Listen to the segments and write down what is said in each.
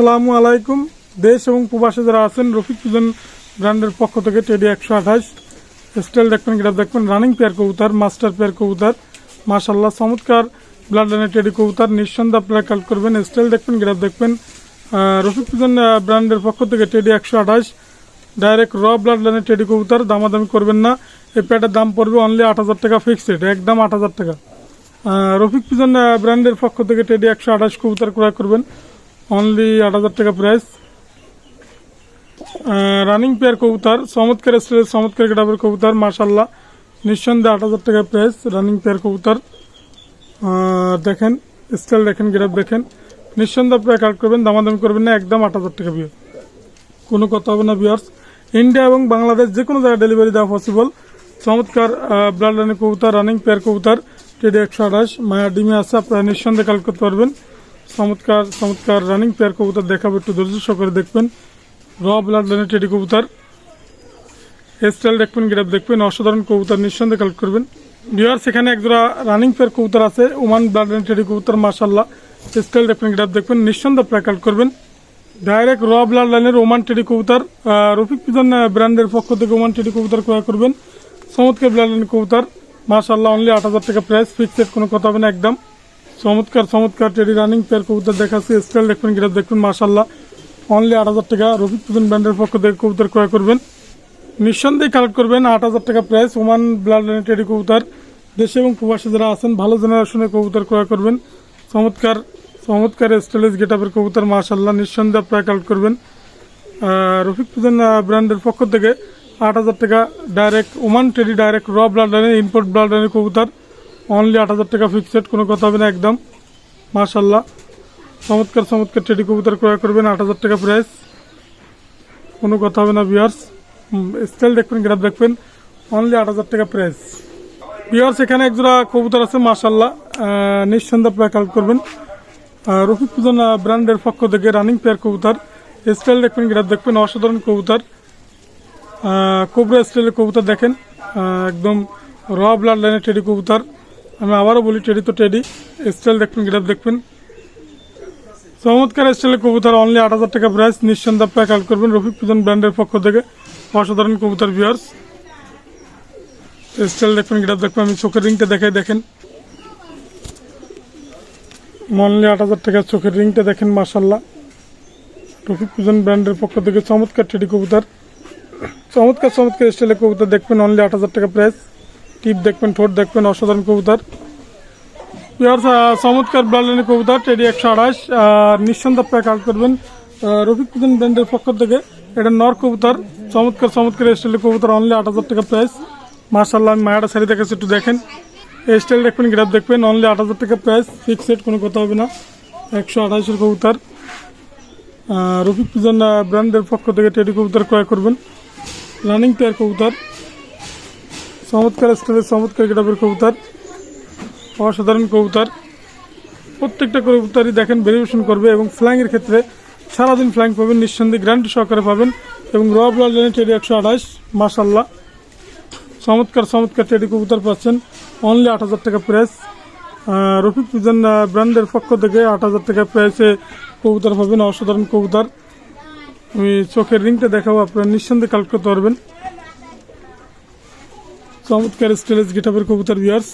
আসসালামু আলাইকুম। দেশ এবং প্রবাসে যারা আছেন, রফিক সুজন ব্র্যান্ডের পক্ষ থেকে টেডি একশো আঠাশ। স্টাইল দেখবেন, গ্রাফ দেখবেন, রানিং পেয়ার কবুতর, মাস্টার পেয়ার কবুতর। মাশাল্লাহ চমৎকার ব্লাড লাইনের টেডি কবুতর। নিঃসন্দেহ আপনারা কাল করবেন। স্টাইল দেখবেন, গ্রাফ দেখবেন। রফিক সুজন ব্র্যান্ডের পক্ষ থেকে টেডি একশো আঠাশ। ডাইরেক্ট র ব্লাড লাইনের টেডি কবুতর। দামাদামি করবেন না। এই প্যাটের দাম পড়বে অনলি আট হাজার টাকা ফিক্সড একদম আট হাজার টাকা। রফিক পিজন ব্র্যান্ডের পক্ষ থেকে টেডি একশো আঠাশ কবুতর ক্রয় করবেন। অনলি আট হাজার টাকা প্রাইস রানিং পেয়ার কবুতর, চমৎকার স্টেজ চমৎকার গেটাবের কবুতর মাশাল্লাহ নিঃসন্দেহে আট হাজার টাকা প্রাইস রানিং পেয়ার কবুতর। দেখেন স্টাইল দেখেন গেটাপ দেখেন। নিঃসন্দেহে আপনারা কালেক্ট করবেন, দামাদামি করবেন না, একদম আট হাজার টাকা বিয়ে কোনো কথা হবে না বিয়ার্স ইন্ডিয়া এবং বাংলাদেশ যে কোনো জায়গায় ডেলিভারি দেওয়া পসিবল চমৎকার ব্লাড লাইনের কবুতর রানিং পেয়ার কবুতর। টেডি একশো আঠাশ, মায়া ডিমে আছে, আপনারা নিঃসন্দেহে কালেক্ট করতে পারবেন। চমৎকার চমৎকার রানিং পেয়ার কবুতর দেখাবো, একটু ধৈর্য সহকারে দেখবেন। র ব্লাড লাইনের টেডি কবুতর। স্টাইল দেখবেন গ্রাফ দেখবেন, অসাধারণ কবুতর, নিঃসন্দেহে কালেক্ট করবেন। বিয়ার্স এখানে একজোড়া রানিং পেয়ার কবুতর আছে ওমান ব্লাড লাইনের টেডি কবুতর মাসাল্লাহ স্টাইল দেখবেন গ্রাফ দেখবেন, নিঃসন্দেহে আপনারা কালেক্ট করবেন। ডাইরেক্ট র ব্লাড লাইনের ওমান টেডি কবুতর রফিক পিজন ব্র্যান্ডের পক্ষ থেকে ওমান টেডি কবুতর ক্রয় করবেন। চমৎকার ব্লাড লাইনের কবুতর মাশাল্লাহ অনলি আট হাজার টাকা প্রাইস ফিক্সড কোনো কথা হবে না, একদম। চমৎকার চমৎকার টেডি রানিং পেয়ার কবুতর দেখাচ্ছি। স্টাইল দেখবেন গ্রাফ দেখবেন মাশাল্লাহ অনলি আট হাজার টাকা রফিক ব্র্যান্ডের পক্ষ থেকে কবুতর ক্রয় করবেন। নিঃসন্দেহে কালেক্ট করবেন আট হাজার টাকা প্রাইস ওমান ব্লাড টেডি কবুতর। দেশে এবং প্রবাসী যারা আছেন, ভালো জেনারেশনের কবুতর ক্রয় করবেন। চমৎকার চমৎকার স্টাইলিশ গেটাপের কবুতর মাশাল্লাহ নিঃসন্দেহে আপনারা কালেক্ট করবেন। রফিক পুজন ব্র্যান্ডের পক্ষ থেকে আট হাজার টাকা ডাইরেক্ট ওমান টেডি ডাইরেক্ট র ব্লাড লাইনের ইম্পোর্ট ব্লাড লাইনের কবুতর। অনলি আট হাজার টাকা ফিক্সড কোনো কথা হবে না, একদম। মাশাল্লাহ চমৎকার চমৎকার টেডি কবুতর ক্রয় করবেন, আট হাজার টাকা প্রাইস কোনো কথা হবে না বিয়ার্স স্টাইল দেখবেন গ্রাফ দেখবেন। অনলি আট হাজার টাকা প্রাইস বিয়ার্স এখানে একজোড়া কবুতর আছে মাশাল্লাহ নিঃসন্দেহে আপনারা কালেক্ট করবেন। রফিক পুজন ব্র্যান্ডের পক্ষ থেকে রানিং পেয়ার কবুতর। স্টাইল দেখবেন গ্রাফ দেখবেন, অসাধারণ কবুতর। কোবরা স্টাইলের কবুতর দেখেন। একদম র ব্লাড লাইনের টেডি কবুতর। আমি আবারও বলি টেডি তো টেডি স্টাইল দেখবেন গ্রাফ দেখবেন। চমৎকার স্টাইলের কবুতর অনলি আট হাজার টাকা প্রাইস নিঃসন্দেহে আপনারা কালেক্ট করবেন, রফিক পুজন ব্র্যান্ডের পক্ষ থেকে অসাধারণ কবুতর বিয়ার্স স্টাইল দেখবেন গ্রাফ দেখবেন, আমি চোখের রিংটা দেখাই, দেখেন। মনলি আট হাজার টাকার চোখের রিংটা দেখেন মাসাল্লাহ রফিক পুজন ব্র্যান্ডের পক্ষ থেকে চমৎকার টেডি কবুতর। চমৎকার চমৎকার স্টাইলের কবুতর দেখবেন অনলি আট হাজার টাকা প্রাইস টিপ দেখবেন, ঠোঁট দেখবেন, অসাধারণ কবুতর। ইয়ার চমৎকার ব্লাডলাইনের কবুতর, টেডি একশো আঠাশ নিঃসন্দেহ আপনারা কাল করবেন রফিক পুজন ব্র্যান্ডের পক্ষ থেকে এটা নর কবুতর, চমৎকার চমৎকার স্টাইলের কবুতর অনলি আট হাজার টাকা প্রাইস মার্শাল্লাহ আমি মায়াটা শাড়ি দেখাচ্ছি, একটু দেখেন। এই স্টাইল দেখবেন গ্রাফ দেখবেন অনলি আট হাজার টাকা প্রাইস ফিক্স ফিক্সড কোনো কথা হবে না। একশো আঠাশের কবুতর। রফিক পুজন ব্র্যান্ডের পক্ষ থেকে টেডি কবুতর ক্রয় করবেন। রানিং পেয়ার কবুতর। চমৎকার স্টাইলের চমৎকার গ্রাফের কবুতর, অসাধারণ কবুতর। প্রত্যেকটা কবুতরই দেখেন ভেরিয়েশন করবে এবং ফ্লাইংয়ের ক্ষেত্রে সারাদিন ফ্লাইং পাবেন, নিঃসন্দেহে গ্যারান্টি সহকারে পাবেন এবং র ব্লাড লাইনের টেডি একশো আঠাশ মাসাল্লাহ চমৎকার চমৎকার টেডি কবুতর পাচ্ছেন। অনলি আট হাজার টাকা প্রাইস রফিক পিজন ব্র্যান্ডের পক্ষ থেকে আট হাজার টাকা প্রাইসে কবুতর পাবেন, অসাধারণ কবুতর। আমি চোখের রিংটা দেখাবো, আপনারা নিঃসন্দেহে কালেক্ট করতে পারবেন। চমৎকার স্টেলেজ গিটাপের কবুতর বিয়ার্স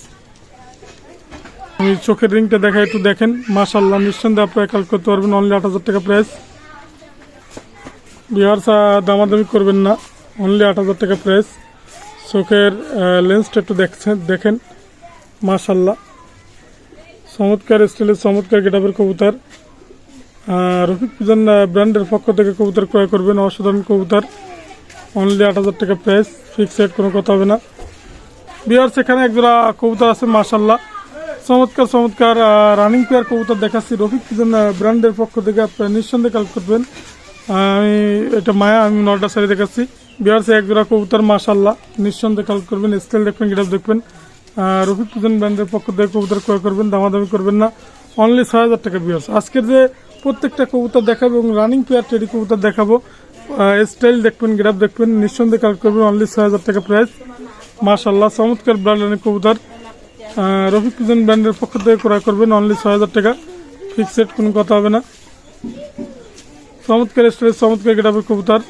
আমি চোখের রিংটা দেখা একটু দেখেন। মাশাল্লাহ নিঃসন্দেহে আপনারা কালেক্ট করতে পারবেন অনলি আট হাজার টাকা প্রাইস বিহার্স দামাদামি করবেন না অনলি আট হাজার টাকা প্রাইস চোখের লেন্সটা একটু দেখছেন, দেখেন। মাশাল্লাহ চমৎকার স্টাইলের চমৎকার গেটাবের কবুতর। রফিক পুজন ব্র্যান্ডের পক্ষ থেকে কবুতর ক্রয় করবেন, অসাধারণ কবুতর। অনলি আট হাজার টাকা প্রাইস ফিক্সড কোনো কথা হবে না। বিহার সেখানে একজোড়া কবুতর আছে মাশাল্লাহ চমৎকার চমৎকার রানিং পেয়ার কবুতর দেখাচ্ছি। রফিক পুজন ব্র্যান্ডের পক্ষ থেকে আপনারা নিঃসন্দেহে কালেক্ট করবেন। আমি এটা মায়া, আমি নটা সারি দেখাচ্ছি। বিহার সে একজোড়া কবুতর মাশাল্লাহ নিঃসন্দেহে কালেক্ট করবেন স্টাইল দেখবেন গিটার দেখবেন। রফিক পুজন ব্র্যান্ডের পক্ষ থেকে কবুতর ক্রয় করবেন, দামাদামি করবেন না। অনলি ছয় হাজার টাকা বিয়ার্স আজকের যে প্রত্যেকটা কবুতর দেখাবো এবং রানিং পেয়ার টেডি কবুতর দেখাবো স্টাইল দেখবেন গ্রাফ দেখবেন, নিঃসন্দেহে কালেক্ট করবেন। অনলি ছয় হাজার টাকা প্রাইস মাশাল্লাহ চমৎকার ব্র্যান্ডের কবুতর। রফিক পুজন ব্র্যান্ডের পক্ষ থেকে ক্রয় করবেন অনলি ছয় হাজার টাকা ফিক্সড কোনো কথা হবে না। চমৎকার স্টাইলের চমৎকার গেটাপের কবুতর।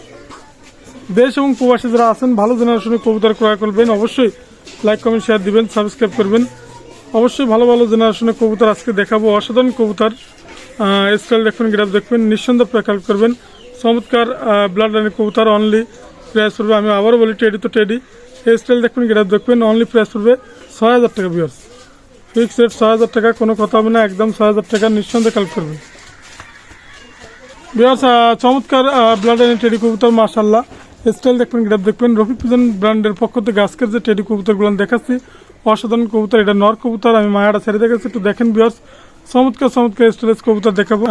দেশ এবং প্রবাসী যারা আছেন, ভালো জেনারেশনের কবুতর ক্রয় করবেন। অবশ্যই লাইক কমেন্ট শেয়ার দিবেন সাবস্ক্রাইব করবেন। অবশ্যই ভালো ভালো জেনারেশনের কবুতর আজকে দেখাবো। অসাধারণ কবুতর। স্টাইল দেখবেন গ্রাফ দেখবেন নিঃসন্দেহ প্রেকাল করবেন। চমৎকার ব্লাড লাইনের কবুতর অনলি প্রাইস পড়বে আমি আবারও বলি টেডি তো টেডি এই স্টাইল দেখবেন গ্রাফ দেখবেন অনলি প্রাইস পড়বে ছয় হাজার টাকা বিয়ার্স ফিক্স রেট ছয় হাজার টাকা, কোনো কথা হবে না, একদম ছয় হাজার টাকা, নিঃসন্দেহে কাল করবে বিয়ার্স চমৎকার ব্লাড লাইনের টেডি কবুতর মাশাল্লাহ স্টাইল দেখবেন গ্রাফ দেখবেন, রফিক পিজন ব্র্যান্ডের পক্ষ থেকে আজকের যে টেডি কবুতরগুলো দেখাচ্ছি, অসাধারণ কবুতর, এটা নর কবুতর, আমি মায়াটা ছেড়ে দেখেছি একটু দেখেন বিয়ার্স চমৎকার চমৎকার স্টোরেজ কবুতর দেখাবো।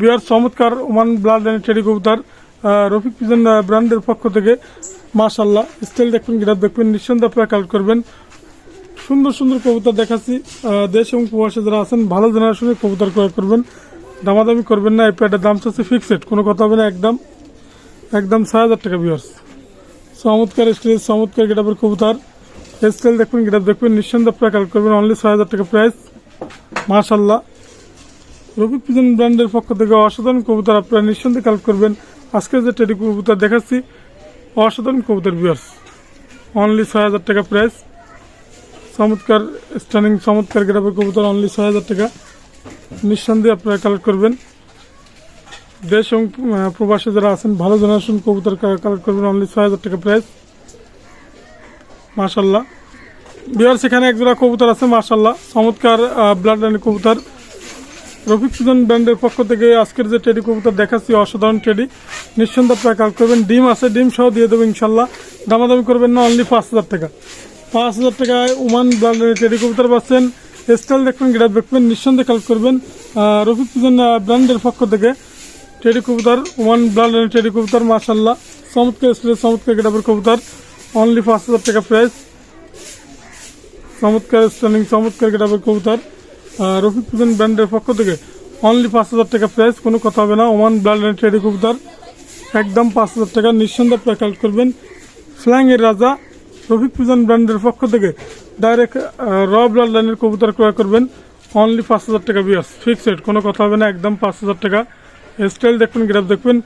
বিয়ার্স চমৎকার, ওমান ব্লাড লাইনের টেডি কবুতর। রফিক পিজন ব্র্যান্ডের পক্ষ থেকে। মাশাল্লাহ স্টাইল দেখবেন গ্রাফ দেখবেন, নিঃসন্দেহে আপনারা কাল করবেন। সুন্দর সুন্দর কবুতর দেখাচ্ছি। দেশ এবং প্রবাসে যারা আছেন, ভালো জেনারেশনের কবুতর ক্রয় করবেন। দামাদামি করবেন না, এই প্যাডের দাম চাচ্ছে ফিক্সড কোনো কথা হবে না, একদম একদম ছয় হাজার টাকা বিয়ার্স চমৎকার স্টেজ চমৎকার গেটাপের কবুতর। স্টাইল দেখবেন গেটাপ দেখবেন, নিঃসন্দেহে আপনারা কাল করবেন অনলি ছয় হাজার টাকা প্রাইস মাশাল্লাহ রবি পিজন ব্র্যান্ডের পক্ষ থেকে অসাধারণ কবুতর আপনারা নিঃসন্দেহে কাল করবেন। আজকে যে টেডি কবুতর দেখাচ্ছি, অসাধারণ কবুতর বিয়ার্স অনলি ছয় হাজার টাকা প্রাইস চমৎকার স্টানিং চমৎকার গ্রাফের কবুতর অনলি ছয় হাজার টাকা। নিঃসন্দেহে আপনারা কালেক্ট করবেন। দেশ এবং প্রবাসে যারা আছেন, ভালো জেনারেশন কবুতর কালেক্ট করবেন অনলি ছয় হাজার টাকা প্রাইস মাশাল্লাহ বিহার সেখানে একজোড়া কবুতর আছে মাশাল্লাহ চমৎকার ব্লাড লাইনের কবুতর। রফিক সুজন ব্র্যান্ডের পক্ষ থেকে আজকের যে টেডি কবুতর দেখাচ্ছি, অসাধারণ টেডি। নিঃসন্দেহে আপনারা কাল করবেন। ডিম আছে, ডিম সহ দিয়ে দেবো ইনশাল্লাহ। দামাদামি করবেন না অনলি পাঁচ হাজার টাকা। পাঁচ হাজার টাকায় ওমান ব্র্যান্ডের টেডি কবুতর পাচ্ছেন। স্টাইল দেখবেন গ্রাফ দেখবেন, নিঃসন্দেহে কাল করবেন। রফিক সুজন ব্র্যান্ডের পক্ষ থেকে টেডি কবুতর ওমান ব্র্যান্ডের টেডি কবুতর মাশাল্লাহ চমৎকার স্টাইলের, চমৎকার গ্রাফের কবুতর। অনলি পাঁচ হাজার টাকা প্রাইস চমৎকার স্টানিং চমৎকার গেটাবের কবুতর। রফিক পুজন ব্র্যান্ডের পক্ষ থেকে অনলি পাঁচ হাজার টাকা প্রাইস কোনো কথা হবে না। ওমান ব্র্যান্ডের টেডি কবুতর একদম পাঁচ হাজার টাকা। নিঃসন্দেহে আপনারা করবেন। ফ্ল্যাং এর রাজা রফিক পুজন ব্র্যান্ডের পক্ষ থেকে ডাইরেক্ট র ব্লাড লাইনের কবুতর ক্রয় করবেন। অনলি পাঁচ হাজার টাকা বিয়াস ফিক্সড কোনো কথা হবে না, একদম পাঁচ হাজার টাকা। স্টাইল দেখবেন গ্রাফ দেখবেন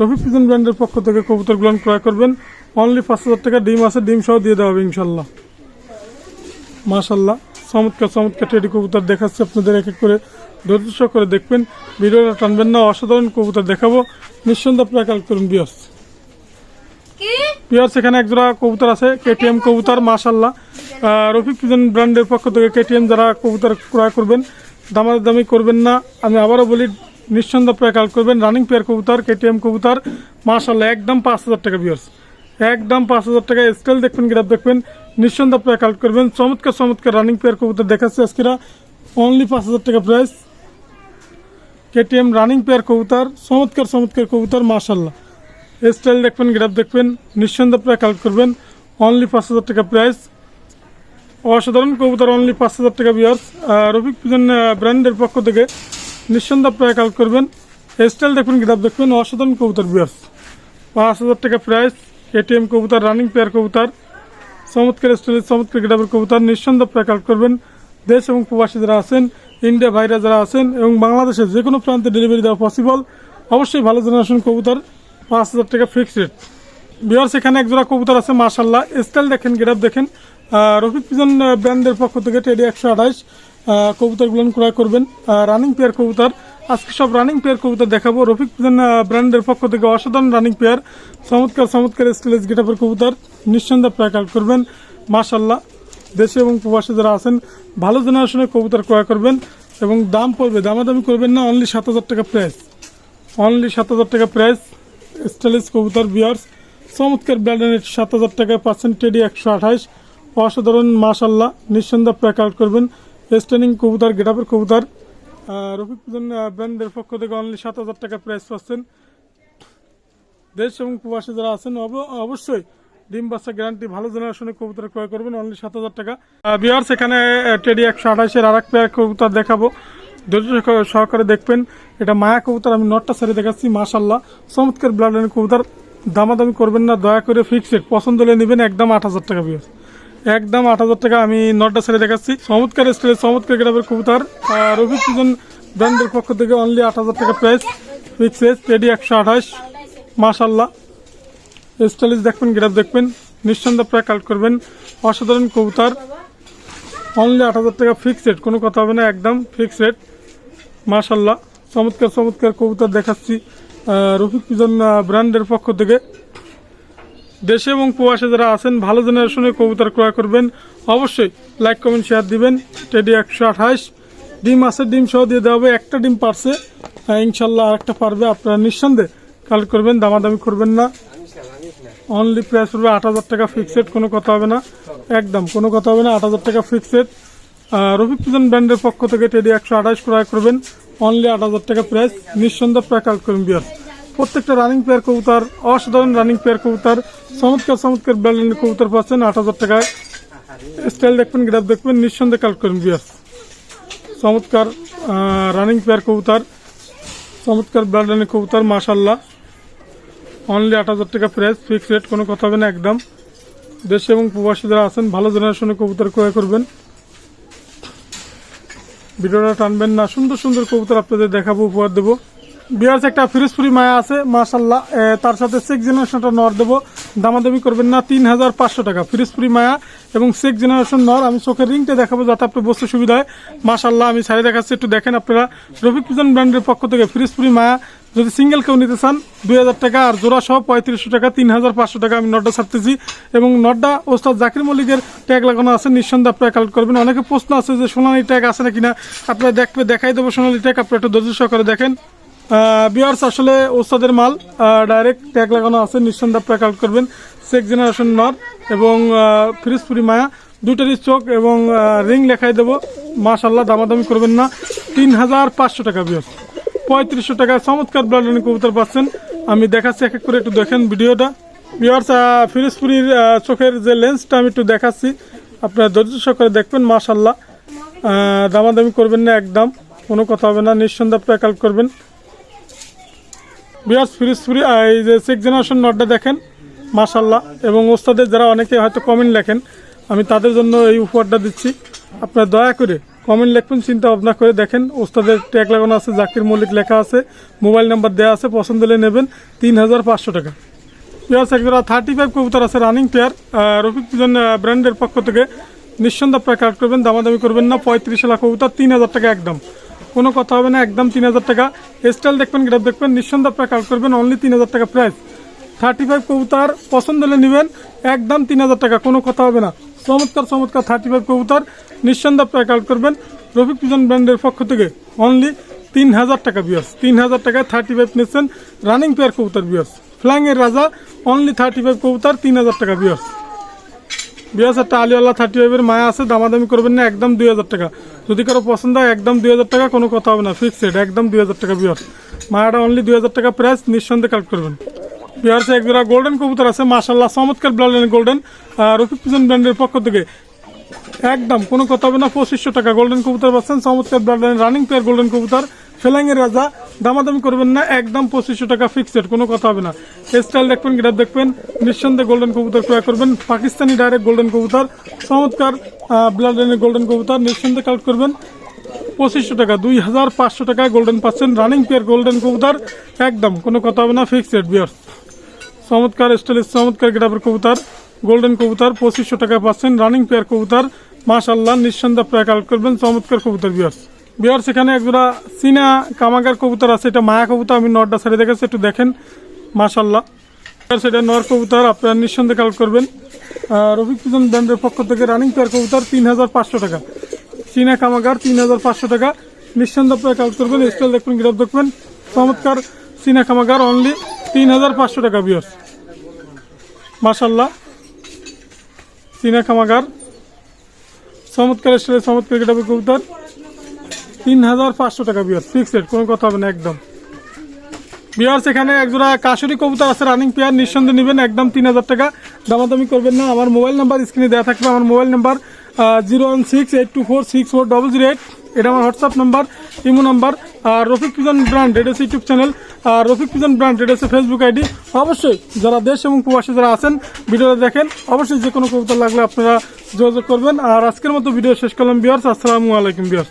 রফিক পুজন ব্র্যান্ডের পক্ষ থেকে কবুতরগুলো ক্রয় করবেন। অনলি পাঁচ হাজার টাকা, ডিম আছে, ডিম সহ দিয়ে দেওয়া হবে ইনশাল্লাহ মাশাল্লাহ চমৎকার চমৎকার টেডি কবুতর দেখাচ্ছে আপনাদের এক এক করে। ধৈর্য করে দেখবেন ভিডিওটা টানবেন না অসাধারণ কবুতর দেখাবো। নিঃসন্দেহে আপনারা কাল করুন বিয়স কি? এখানে একজোড়া কবুতর আছে কেটিএম কবুতর মাশাল্লাহ রফিক পিজন ব্র্যান্ডের পক্ষ থেকে কেটিএম যারা কবুতর ক্রয় করবেন দামাদামি করবেন না আমি আবারও বলি নিঃসন্দেহে আপনারা কাল করবেন রানিং পেয়ার কবুতর কেটিএম কবুতর মাশাল্লাহ একদম পাঁচ হাজার টাকা বিয়ার্স একদম পাঁচ হাজার টাকা স্কেল দেখবেন গ্রাফ দেখবেন নিঃসন্দেহে আপনারা কাল করবেন। চমৎকার চমৎকার রানিং পেয়ার কবুতর দেখাচ্ছে আজকেরা। অনলি পাঁচ হাজার টাকা প্রাইস কেটিএম রানিং পেয়ার কবুতর, চমৎকার চমৎকার কবুতর মাশাল্লাহ স্টাইল দেখবেন গ্রাফ দেখবেন, নিঃসন্দেহে আপনারা কালেক্ট করবেন। অনলি পাঁচ হাজার টাকা প্রাইস অসাধারণ কবুতর অনলি পাঁচ হাজার টাকা বিয়ার্স রফিক পিজন ব্র্যান্ডের পক্ষ থেকে নিঃসন্দেহে আপনারা কালেক্ট করবেন। স্টাইল দেখবেন গ্রাফ দেখবেন, অসাধারণ কবুতর বিয়ার্স পাঁচ হাজার টাকা প্রাইস এটিএম কবুতর রানিং পেয়ার কবুতর। চমৎকার স্টাইলের চমৎকার গ্রাফের কবুতর নিঃসন্দেহে আপনারা কালেক্ট করবেন। দেশ এবং প্রবাসী যারা আছেন, ইন্ডিয়া ভাইরা যারা আছেন এবং বাংলাদেশের যে কোনো প্রান্তে ডেলিভারি দেওয়া পসিবল অবশ্যই ভালো জেনারেশন কবুতর, পাঁচ হাজার টাকা ফিক্সড রেট বিহার সেখানে একজোড়া কবুতর আছে মাশাল্লাহ স্টাইল দেখেন গেটাপ দেখেন। রফিক পিজন ব্র্যান্ডের পক্ষ থেকে টেডি একশো আঠাইশ কবুতরগুলো ক্রয় করবেন। রানিং পেয়ার কবুতর। আজকে সব রানিং পেয়ার কবুতর দেখাবো। রফিক পিজন ব্র্যান্ডের পক্ষ থেকে অসাধারণ রানিং পেয়ার চমৎকার চমৎকার স্টাইলেজ গেটাপের কবুতর। নিঃসন্দেহে আপনারা করবেন। মাশাল্লাহ দেশে এবং প্রবাসে যারা আছেন, ভালো জেনারেশনের কবুতর ক্রয় করবেন এবং দাম পড়বে, দামাদামি করবেন না অনলি সাত হাজার টাকা প্রাইস অনলি সাত হাজার টাকা প্রাইস স্টাইলিশ কবুতর বিয়ার্স চমৎকার ব্র্যান্ডের সাত হাজার টাকা পাচ্ছেন টেডি একশো আঠাইশ অসাধারণ মাশাল্লাহ নিঃসন্দেহে কালেক্ট করবেন। স্ট্যান্ডিং কবুতর গেটাপের কবুতর। রফিক ব্র্যান্ডের পক্ষ থেকে অনলি সাত হাজার টাকা প্রাইস পাচ্ছেন। দেশ এবং প্রবাসী যারা আছেন, অব- অবশ্যই ডিম বাচ্চা গ্যারান্টি ভালো জেনারেশনের কবুতর ক্রয় করবেন অনলি সাত হাজার টাকা। বিহার সেখানে টেডি একশো আঠাশের আর এক পেয়ার কবুতর দেখাবো। ধৈর্য সহ- সহকারে দেখবেন, এটা মায়া কবুতর, আমি নটটা সারি দেখাচ্ছি মাশাল্লাহ চমৎকার ব্লাডের কবুতর, দামাদামি করবেন না, দয়া করে ফিক্সড পছন্দ হলে নেবেন, একদম আট হাজার টাকা বিয়ার একদম আট হাজার টাকা, আমি নটটা সারি দেখাচ্ছি। চমৎকার স্টাইলের চমৎকার গ্রামের কবুতর। রফিক সিজন ব্র্যান্ডের পক্ষ থেকে অনলি আট হাজার টাকা প্রাইস ফিক্সেস টেডি একশো আঠাশ মাশাল্লাহ স্টাইলিশ দেখবেন গ্রাফ দেখবেন, নিঃসন্দেহে আপনারা কালেক্ট করবেন। অসাধারণ কবুতর। অনলি আট হাজার টাকা ফিক্স রেট কোনো কথা হবে না, একদম ফিক্স রেট মাশাল্লাহ চমৎকার চমৎকার কবুতর দেখাচ্ছি রফিক পিজন ব্র্যান্ডের পক্ষ থেকে। দেশে এবং প্রবাসে যারা আছেন, ভালো জেনারেশনের কবুতর ক্রয় করবেন। অবশ্যই লাইক কমেন্ট শেয়ার দিবেন। টেডি একশো আঠাশ। ডিম আছে, ডিম সহ দিয়ে দেওয়া হবে। একটা ডিম পারছে। ইনশাল্লাহ আরেকটা পারবে। আপনারা নিঃসন্দেহে কালেক্ট করবেন, দামাদামি করবেন না। অনলি প্রাইস পড়বে আট হাজার টাকা ফিক্সড কোনো কথা হবে না। একদম, কোনো কথা হবে না, আট হাজার টাকা ফিক্সড রফিক পিজন ব্র্যান্ডের পক্ষ থেকে টেডি একশো আঠাশ ক্রয় করবেন। অনলি আট হাজার টাকা প্রাইস নিঃসন্দেহ প্রায় কালেক্ট করবেন বিয়ার প্রত্যেকটা রানিং পেয়ার কবুতর, অসাধারণ রানিং পেয়ার কবুতর, চমৎকার চমৎকার ব্র্যান্ডের কবুতর পাচ্ছেন আট হাজার টাকায়। স্টাইল দেখবেন গ্রাফ দেখবেন, নিঃসন্দেহে কালেক্ট করবেন বিয়ার চমৎকার রানিং পেয়ার কবুতর, চমৎকার ব্র্যান্ডের কবুতর মাশাল্লাহ অনলি আট হাজার টাকা প্রাইস ফিক্স রেট কোনো কথা হবে না একদম। দেশে এবং প্রবাসী যারা আছেন ভালো জেনারেশনের কবুতর ক্রয় করবেন। ভিডিওটা টানবেন না সুন্দর সুন্দর কবুতর আপনাদের দেখাবো উপহার দেবো। বিয়ার্স একটা ফ্রিজ ফিরোজপুরি মায়া আছে মাশাল্লাহ এ, তার সাথে সেক জেনারেশনটা নর দেবো। দামাদামি করবেন না তিন হাজার পাঁচশো টাকা ফ্রিজ ফিরোজপুরি মায়া এবং সেক জেনারেশন নর। আমি চোখের রিংটা দেখাবো যাতে আপনার বস্তু সুবিধা হয়। মাশাল্লাহ আমি সাইডে দেখাচ্ছি একটু দেখেন আপনারা। রফিক পিজন ব্র্যান্ডের পক্ষ থেকে ফ্রিজ ফিরোজপুরি মায়া যদি সিঙ্গেল কেউ নিতে চান, দুই হাজার টাকা আর জোড়া সহ পঁয়ত্রিশশো টাকা, তিন হাজার পাঁচশো টাকা আমি নটটা ছাড়তেছি। এবং নটটা ওস্তাদ জাকির মল্লিকের ট্যাগ লাগানো আছে, নিঃসন্দেহে আপনারা কালেক্ট করবেন। অনেকে প্রশ্ন আছে যে, সোনালি ট্যাগ আছে না কিনা? আপনারা দেখবে, দেখাই দেবো সোনালি ট্যাগ আপনারা একটু ধৈর্য সহকারে দেখেন। বিয়ার্স আসলে ওস্তাদের মাল ডাইরেক্ট ট্যাগ লাগানো আছে, নিঃসন্দেহে আপনারা কালেক্ট করবেন। সেক জেনারেশন নর এবং ফিরিজপুরি মায়া দুটারই চোখ এবং রিং লেখাই দেবো। মাশাল্লাহ দামাদামি করবেন না। তিন হাজার পাঁচশো টাকা বিয়ার্স পঁয়ত্রিশশো টাকা। চমৎকার ব্লাড কবুতর পাচ্ছেন। আমি দেখাচ্ছি, এক এক করে একটু দেখেন ভিডিওটা। বিয়ার্স ফিরোজপুরির চোখের যে লেন্সটা আমি একটু দেখাচ্ছি। আপনারা ধৈর্য সহকারে দেখবেন মাশাল্লাহ দামাদামি করবেন না একদম। কোনো কথা হবে না, নিঃসন্দেহে আপনারা কালেক্ট করবেন। বিয়ার্স ফিরোজপুরি এই যে সেক জেনারেশন নটটা দেখেন মাশাল্লাহ এবং ওস্তাদের যারা অনেকে হয়তো কমেন্ট লেখেন, আমি তাদের জন্য এই উপহারটা দিচ্ছি। আপনারা দয়া করে কমেন্ট লিখবেন, চিন্তা ভাবনা করে দেখেন। ওস্তাদের ট্যাগ লাগানো আছে, জাকির মল্লিক লেখা আছে, মোবাইল নাম্বার দেওয়া আছে, পছন্দ হলে নেবেন তিন হাজার পাঁচশো টাকা। পেয়ার একজোড়া থার্টি ফাইভ কবুতর আছে রানিং পেয়ার রফিক পিজন ব্র্যান্ডের পক্ষ থেকে। নিঃসন্দেহে আপনারা কালেক্ট করবেন, দামাদামি করবেন না, পঁয়ত্রিশ লাখ কবুতর তিন হাজার টাকা একদম। কোনো কথা হবে না, একদম তিন হাজার টাকা। স্টাইল দেখবেন গ্রাফ দেখবেন, নিঃসন্দেহে আপনারা কালেক্ট করবেন অনলি তিন হাজার টাকা প্রাইস থার্টি ফাইভ কবুতর, পছন্দ হলে নেবেন, একদম তিন হাজার টাকা, কোনো কথা হবে না। চমৎকার চমৎকার থার্টি ফাইভ কবুতর। নিঃসন্দেহে আপনারা কালেক্ট করবেন। রফিক পিজন ব্র্যান্ডের পক্ষ থেকে অনলি তিন হাজার টাকা বিয়ার্স তিন হাজার টাকায় থার্টি ফাইভ নিচ্ছেন রানিং পেয়ার কবুতর বিয়ার্স ফ্ল্যাংয়ের রাজা অনলি থার্টি ফাইভ কবুতর তিন হাজার টাকা বিয়ার্স বিয়ার্স একটা আলিওয়ালা থার্টি ফাইভের মায়া আছে, দামাদামি করবেন না, একদম দুই হাজার টাকা। যদি কারও পছন্দ হয়, একদম দুই হাজার টাকা, কোনো কথা হবে না ফিক্সড একদম দুই হাজার টাকা বিয়ার্স মায়াটা অনলি দুই হাজার টাকা প্রাইস নিঃসন্দেহে কালেক্ট করবেন। বিহার্সে এক জোড়া গোল্ডেন কবুতর আছে মাশাল্লাহ চমৎকার ব্লাডেন গোল্ডেন রফিক পিজন ব্র্যান্ডের পক্ষ থেকে একদম, কোনো কথা হবে না। পঁচিশশো টাকা গোল্ডেন কবুতর পাচ্ছেন। চমৎকার ব্লাডেন রানিং পেয়ার গোল্ডেন কবুতর। ফেলাঙ্গের রাজা, দামাদামি করবেন না। একদম পঁচিশশো টাকা ফিক্সড কোনো কথা হবে না। স্টাইল দেখবেন গ্রাফ দেখবেন। নিঃসন্দেহে গোল্ডেন কবুতর ক্রয় করবেন। পাকিস্তানি ডাইরেক্ট গোল্ডেন কবুতর। চমৎকার ব্লাডেনের গোল্ডেন কবুতর। নিঃসন্দেহে কালেক্ট করবেন। পঁচিশশো টাকা, দুই হাজার পাঁচশো টাকায় গোল্ডেন পাচ্ছেন। রানিং পেয়ার গোল্ডেন কবুতর। একদম, কোনো কথা হবে না। ফিক্সড বিয়ার্স চমৎকার স্টাইলিশ চমৎকার গেটাপের কবুতর। গোল্ডেন কবুতর পঁচিশশো টাকা পাচ্ছেন। রানিং পেয়ার কবুতর মাশাল্লাহ নিঃসন্দেহে প্রায় কালেক্ট করবেন। চমৎকার কবুতর বিয়ার্স বিয়ার সেখানে একজোড়া চীনা কামাগার কবুতর আছে। এটা মায়া কবুতর, আমি নটটা ছেড়ে দেখেছি, একটু দেখেন। মাশাল্লাহ বিয়ার্স এটা নর কবুতর, আপনারা নিঃসন্দেহে কালেক্ট করবেন। রফিক পিজন ব্র্যান্ডের পক্ষ থেকে রানিং পেয়ার কবুতর তিন হাজার পাঁচশো টাকা। চীনা কামাগার তিন হাজার পাঁচশো টাকা। নিঃসন্দেহে প্রায় কালেক্ট করবেন স্টাইল দেখবেন গ্রাফ দেখবেন। চমৎকার চীনা কামাগার অনলি তিন হাজার পাঁচশো টাকা বিয়ার্স মাশাল্লাহ চীনা খামাগার চমৎকার স্টাইলে চমৎকার কেটে কবুতর। তিন হাজার পাঁচশো টাকা বিয়ার ফিক্সড কোনো কথা হবে না, একদম। বিয়ার্স, এখানে একজোড়া কাশুরি কবুতর আছে রানিং পেয়ার নিঃসন্দেহে নেবেন, একদম তিন হাজার টাকা। দামাদামি করবেন না, আমার মোবাইল নাম্বার স্ক্রিনে দেওয়া থাকবে, আমার mobile number zero one six eight two four six four double zero eight এটা আমার হোয়াটসঅ্যাপ নাম্বার ইমো নাম্বার আর রফিক পিজন ব্র্যান্ড এটা ইউটিউব চ্যানেল আর রফিক পিজন ব্র্যান্ড এটা হচ্ছে ফেসবুক আইডি অবশ্যই যারা দেশ এবং প্রবাসী যারা আছেন, ভিডিওটা দেখেন। অবশ্যই যে কোনো কবিতা লাগলে আপনারা যোগাযোগ করবেন। আর আজকের মতো ভিডিও শেষ করলাম বিয়ার্স আসসালামু আলাইকুম বিয়ার্স